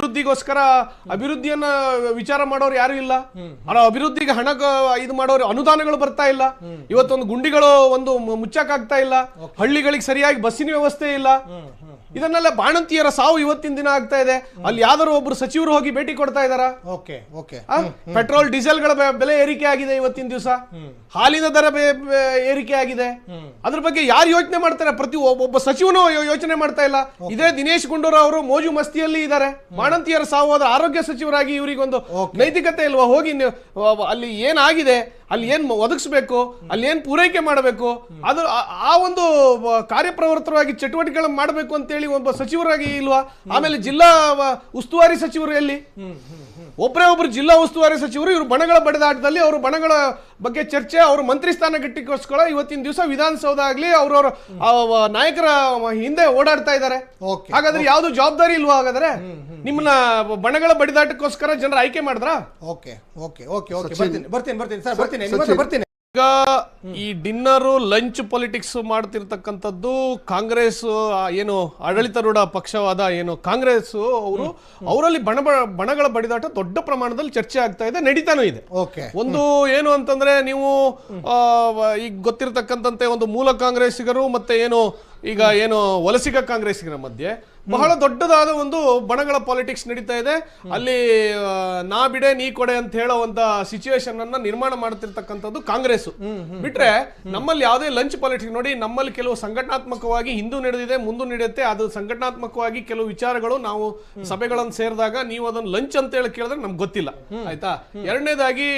ಅಭಿವೃದ್ಧಿಗೋಸ್ಕರ ಅಭಿವೃದ್ಧಿಯನ್ನ ವಿಚಾರ ಮಾಡೋರು ಯಾರು ಇಲ್ಲ. ಅಭಿವೃದ್ಧಿಗೆ ಹಣ ಇದು ಮಾಡೋರು ಅನುದಾನಗಳು ಬರ್ತಾ ಇಲ್ಲ. ಇವತ್ತೊಂದು ಗುಂಡಿಗಳು ಒಂದು ಮುಚ್ಚಕ್ಕಾಗ್ತಾ ಇಲ್ಲ. ಹಳ್ಳಿಗಳಿಗೆ ಸರಿಯಾಗಿ ಬಸ್ಸಿನ ವ್ಯವಸ್ಥೆ ಇಲ್ಲ. ಇದನ್ನೆಲ್ಲ ಬಾಣಂತಿಯರ ಸಾವು ಇವತ್ತಿನ ದಿನ ಆಗ್ತಾ ಇದೆ. ಅಲ್ಲಿ ಯಾವ್ದಾರು ಒಬ್ರು ಸಚಿವರು ಹೋಗಿ ಭೇಟಿ ಕೊಡ್ತಾ ಇದಾರ ಓಕೆ ಓಕೆ. ಪೆಟ್ರೋಲ್ ಡೀಸೆಲ್ಗಳ ಬೆಲೆ ಏರಿಕೆ ಆಗಿದೆ ಇವತ್ತಿನ ದಿವಸ. ಹಾಲಿನ ದರ ಏರಿಕೆ ಆಗಿದೆ. ಅದ್ರ ಬಗ್ಗೆ ಯಾರು ಯೋಚನೆ ಮಾಡ್ತಾರೆ? ಪ್ರತಿ ಒಬ್ಬ ಸಚಿವನು ಯೋಚನೆ ಮಾಡ್ತಾ ಇಲ್ಲ. ಇದೇ ದಿನೇಶ್ ಗುಂಡೂರಾವ್ ಅವರು ಮೋಜು ಮಸ್ತಿಯಲ್ಲಿ ಇದ್ದಾರೆ. ಬಾಣಂತಿಯರ ಸಾವು ಆರೋಗ್ಯ ಸಚಿವರಾಗಿ ಇವರಿಗೊಂದು ನೈತಿಕತೆ ಇಲ್ವಾ? ಹೋಗಿ ಅಲ್ಲಿ ಏನಾಗಿದೆ? ಅಲ್ಲಿ ಏನ್ ಒದಗಿಸ್ಬೇಕು? ಅಲ್ಲಿ ಏನ್ ಪೂರೈಕೆ ಮಾಡಬೇಕು? ಅದು ಆ- ಒಂದು ಕಾರ್ಯಪ್ರವೃತ್ತವಾಗಿ ಚಟುವಟಿಕೆಗಳನ್ನು ಮಾಡಬೇಕು ಅಂತೇಳಿ ಒಬ್ಬ ಸಚಿವರಾಗಿ ಇಲ್ವಾ? ಆಮೇಲೆ ಜಿಲ್ಲಾ ಉಸ್ತುವಾರಿ ಸಚಿವರು ಎಲ್ಲಿ? ಒಬ್ಬರೇ ಒಬ್ರು ಜಿಲ್ಲಾ ಉಸ್ತುವಾರಿ ಸಚಿವರು ಇವರು ಬಣಗಳ ಬಡಿದಾಟದಲ್ಲಿ ಅವರು ಬಣಗಳ ಬಗ್ಗೆ ಚರ್ಚೆ ಅವರು ಮಂತ್ರಿ ಸ್ಥಾನ ಗಟ್ಟಿಗೋಸ್ಕರ ಇವತ್ತಿನ ದಿವಸ ವಿಧಾನಸೌಧ ಆಗ್ಲಿ ಅವ್ರವ್ರ ನಾಯಕರ ಹಿಂದೆ ಓಡಾಡ್ತಾ ಇದ್ದಾರೆ. ಹಾಗಾದ್ರೆ ಯಾವ್ದು ಜವಾಬ್ದಾರಿ ಇಲ್ವಾ ಹಾಗಾದ್ರೆ? ನಿಮ್ಮನ್ನ ಬಣಗಳ ಬಡಿದಾಟಕ್ಕೋಸ್ಕರ ಜನರ ಆಯ್ಕೆ ಮಾಡಿದ್ರಾ? Okay okay okay okay. ಬರ್ತೀನಿ ಬರ್ತೀನಿ ಬರ್ತೀನಿ ಸರ್ ಬರ್ತೀನಿ ನಿಮ್ಮ ಬರ್ತೀನಿ. ಈಗ ಈ ಡಿನ್ನರು ಲಂಚ್ ಪೊಲಿಟಿಕ್ಸ್ ಮಾಡ್ತಿರ್ತಕ್ಕಂಥದ್ದು ಕಾಂಗ್ರೆಸ್ ಏನು ಆಡಳಿತಾರೂಢ ಪಕ್ಷವಾದ ಏನು ಕಾಂಗ್ರೆಸ್ ಅವರು ಅವರಲ್ಲಿ ಬಣ ಬಣಗಳ ಬಡಿದಾಟ ದೊಡ್ಡ ಪ್ರಮಾಣದಲ್ಲಿ ಚರ್ಚೆ ಆಗ್ತಾ ಇದೆ ನಡೀತಾನೂ ಇದೆ. ಒಂದು ಏನು ಅಂತಂದ್ರೆ ನೀವು ಈಗ ಗೊತ್ತಿರತಕ್ಕಂತಂತೆ ಒಂದು ಮೂಲ ಕಾಂಗ್ರೆಸ್ಸಿಗರು ಮತ್ತೆ ಏನು ಈಗ ಏನು ವಲಸಿಗ ಕಾಂಗ್ರೆಸ್ಸಿಗರ ಮಧ್ಯೆ ಬಹಳ ದೊಡ್ಡದಾದ ಒಂದು ಬಣಗಳ ಪಾಲಿಟಿಕ್ಸ್ ನಡೀತಾ ಇದೆ. ಅಲ್ಲಿ ನಾ ಬಿಡೆ ನೀ ಕೊಡೆ ಅಂತ ಹೇಳುವಂತ ಸಿಚುವೇಶನ್ ಅನ್ನ ನಿರ್ಮಾಣ ಮಾಡ್ತಿರ್ತಕ್ಕಂಥದ್ದು ಕಾಂಗ್ರೆಸ್ ಬಿಟ್ರೆ ನಮ್ಮಲ್ಲಿ ಯಾವುದೇ ಲಂಚ್ ಪಾಲಿಟಿಕ್ಸ್ ನೋಡಿ ನಮ್ಮಲ್ಲಿ ಕೆಲವು ಸಂಘಟನಾತ್ಮಕವಾಗಿ ಹಿಂದೂ ನಡೆದಿದೆ ಮುಂದೂ ನಡೆಯುತ್ತೆ. ಅದು ಸಂಘಟನಾತ್ಮಕವಾಗಿ ಕೆಲವು ವಿಚಾರಗಳು ನಾವು ಸಭೆಗಳನ್ನು ಸೇರಿದಾಗ ನೀವು ಅದನ್ನ ಲಂಚ್ ಅಂತ ಹೇಳಿ ಕೇಳಿದ್ರೆ ನಮ್ಗೆ ಗೊತ್ತಿಲ್ಲ. ಆಯ್ತಾ? ಎರಡನೇದಾಗಿ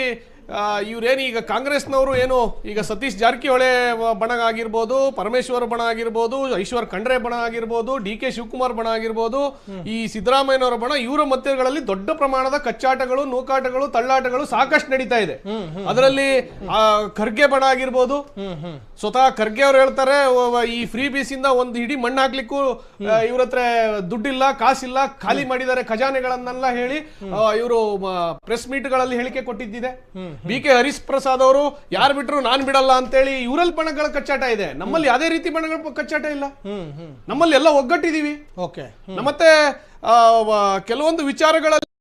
ಇವ್ರೇನು ಈಗ ಕಾಂಗ್ರೆಸ್ನವರು ಏನು? ಈಗ ಸತೀಶ್ ಜಾರಕಿಹೊಳೆ ಬಣ ಆಗಿರ್ಬೋದು ಪರಮೇಶ್ವರ್ ಬಣ ಆಗಿರ್ಬೋದು ಐಶ್ವರ್ ಖಂಡ್ರೆ ಬಣ ಆಗಿರ್ಬೋದು ಡಿ ಕೆ ಶಿವಕುಮಾರ್ ಬಣ ಆಗಿರ್ಬೋದು ಈ ಸಿದ್ದರಾಮಯ್ಯನವರ ಬಣ ಇವರ ಮಧ್ಯಗಳಲ್ಲಿ ದೊಡ್ಡ ಪ್ರಮಾಣದ ಕಚ್ಚಾಟಗಳು ನೂಕಾಟಗಳು ತಳ್ಳಾಟಗಳು ಸಾಕಷ್ಟು ನಡೀತಾ ಇದೆ. ಅದರಲ್ಲಿ ಆ, ಖರ್ಗೆ ಬಣ ಆಗಿರ್ಬೋದು. ಸ್ವತಃ ಖರ್ಗೆ ಅವರು ಹೇಳ್ತಾರೆ ಈ ಫ್ರೀ ಬೀಸಿಂದ ಒಂದು ಇಡೀ ಮಣ್ಣು ಹಾಕ್ಲಿಕ್ಕೂ ಇವ್ರ ಹತ್ರ ದುಡ್ಡಿಲ್ಲ ಕಾಸಿಲ್ಲ ಖಾಲಿ ಮಾಡಿದ್ದಾರೆ ಖಜಾನೆಗಳನ್ನೆಲ್ಲ ಹೇಳಿ ಇವರು ಪ್ರೆಸ್ ಮೀಟ್ಗಳಲ್ಲಿ ಹೇಳಿಕೆ ಕೊಟ್ಟಿದ್ದಿದೆ. ಬಿ ಕೆ ಹರೀಶ್ ಪ್ರಸಾದ್ ಅವರು ಯಾರು ಬಿಟ್ರು ನಾನ್ ಬಿಡಲ್ಲ ಅಂತೇಳಿ ಇವರಲ್ಲಿ ಬಣಗಳ ಕಚ್ಚಾಟ ಇದೆ. ನಮ್ಮಲ್ಲಿ ಯಾವುದೇ ರೀತಿ ಬಣಗಳ ಕಚ್ಚಾಟ ಇಲ್ಲ. ನಮ್ಮಲ್ಲಿ ಎಲ್ಲ ಒಗ್ಗಟ್ಟಿದೀವಿ. ಓಕೆ. ಮತ್ತೆ ಕೆಲವೊಂದು ವಿಚಾರಗಳಲ್ಲಿ ಅಂತ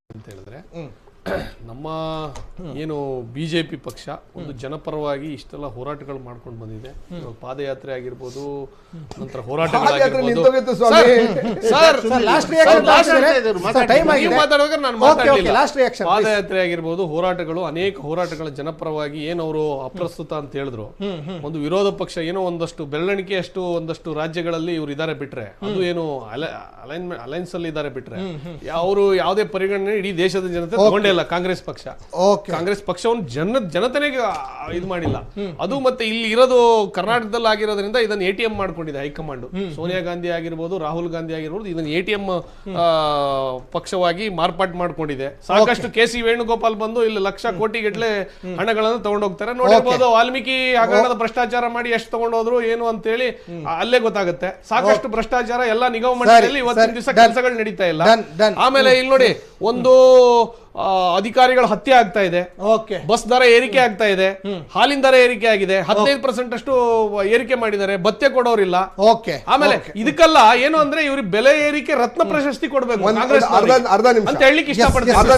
ನಮ್ಮ ಏನು ಬಿಜೆಪಿ ಪಕ್ಷ ಒಂದು ಜನಪರವಾಗಿ ಇಷ್ಟೆಲ್ಲ ಹೋರಾಟಗಳು ಮಾಡ್ಕೊಂಡು ಬಂದಿದೆ. ಪಾದಯಾತ್ರೆ ಆಗಿರ್ಬೋದು ನಂತರ ಹೋರಾಟ ಹೋರಾಟಗಳಾಗಿರ್ಬೋದು. ಪಾದಯಾತ್ರೆ ಆಗಿರ್ಬೋದು ಹೋರಾಟಗಳು ಅನೇಕ ಹೋರಾಟಗಳ ಜನಪರವಾಗಿ ಏನವರು ಅವರು ಅಪ್ರಸ್ತುತ ಅಂತ ಹೇಳಿದ್ರು. ಒಂದು ವಿರೋಧ ಪಕ್ಷ ಏನೋ ಒಂದಷ್ಟು ಅಷ್ಟು ಒಂದಷ್ಟು ರಾಜ್ಯಗಳಲ್ಲಿ ಇವ್ರು ಇದಾರೆ ಬಿಟ್ರೆ ಅದು ಏನು ಅಲೈನ್ಮೆಂಟ್ ಅಲೈನ್ಸ್ ಅಲ್ಲಿ ಇದಾರೆ ಬಿಟ್ರೆ ಅವರು ಯಾವುದೇ ಪರಿಗಣನೆ ಇಡೀ ದೇಶದ ಜನತೆ ತಗೊಂಡೇ ಇಲ್ಲ ಕಾಂಗ್ರೆಸ್ ಪಕ್ಷ ಓಕೆ ಕಾಂಗ್ರೆಸ್ ಪಕ್ಷವನ್ನು ಜನ ಜನತನೆಗೆ ಇದು ಮಾಡಿಲ್ಲ. ಅದು ಮತ್ತೆ ಇಲ್ಲಿ ಇರೋದು ಕರ್ನಾಟಕದಲ್ಲಿ ಆಗಿರೋದ್ರಿಂದ ಇದನ್ನ ಎ ಟಿ ಎಂ ಮಾಡ್ಕೊಂಡಿದೆ ಹೈಕಮಾಂಡ್. ಸೋನಿಯಾ ಗಾಂಧಿ ಆಗಿರ್ಬೋದು ರಾಹುಲ್ ಗಾಂಧಿ ಆಗಿರ್ಬೋದು ಇದನ್ನ ಎ ಟಿ ಎಂ ಪಕ್ಷವಾಗಿ ಮಾರ್ಪಾಟ್ ಮಾಡ್ಕೊಂಡಿದೆ. ಸಾಕಷ್ಟು ಕೆ ಸಿ ವೇಣುಗೋಪಾಲ್ ಬಂದು ಇಲ್ಲಿ ಲಕ್ಷ ಕೋಟಿ ಗಟ್ಟಲೆ ಹಣಗಳನ್ನು ತಗೊಂಡೋಗ್ತಾರೆ. ನೋಡಿರ್ಬೋದು ವಾಲ್ಮೀಕಿ ಹಗರಣದ ಭ್ರಷ್ಟಾಚಾರ ಮಾಡಿ ಎಷ್ಟು ತಗೊಂಡೋದ್ರು ಏನು ಅಂತ ಹೇಳಿ ಅಲ್ಲೇ ಗೊತ್ತಾಗುತ್ತೆ. ಸಾಕಷ್ಟು ಭ್ರಷ್ಟಾಚಾರ ಎಲ್ಲ ನಿಗಮ ಮಂಡಳಿಯಲ್ಲಿ ಇವತ್ತಿನ ದಿವಸ. ಕೆಲಸಗಳು ನಡೀತಾ ಇಲ್ಲ. ಆಮೇಲೆ ಇಲ್ಲಿ ನೋಡಿ ಒಂದು ಅಧಿಕಾರಿಗಳ ಹತ್ಯೆ ಆಗ್ತಾ ಇದೆ. ಓಕೆ ಬಸ್ ದರ ಏರಿಕೆ ಆಗ್ತಾ ಇದೆ. ಹಾಲಿನ ದರ ಏರಿಕೆ ಆಗಿದೆ. ಹದಿನೈದು ಪರ್ಸೆಂಟ್ ಅಷ್ಟು ಏರಿಕೆ ಮಾಡಿದ್ದಾರೆ. ಭತ್ಯೆ ಕೊಡೋರಿಲ್ಲ. ಓಕೆ ಆಮೇಲೆ ಇದಕ್ಕೆಲ್ಲ ಏನು ಅಂದ್ರೆ ಇವ್ರಿಗೆ ಬೆಲೆ ಏರಿಕೆ ರತ್ನ ಪ್ರಶಸ್ತಿ ಕೊಡಬೇಕು. ಅಂತ ಹೇಳಲಿಕ್ಕೆ ಇಷ್ಟಪಡ್ತೀನಿ. ಅರ್ಧ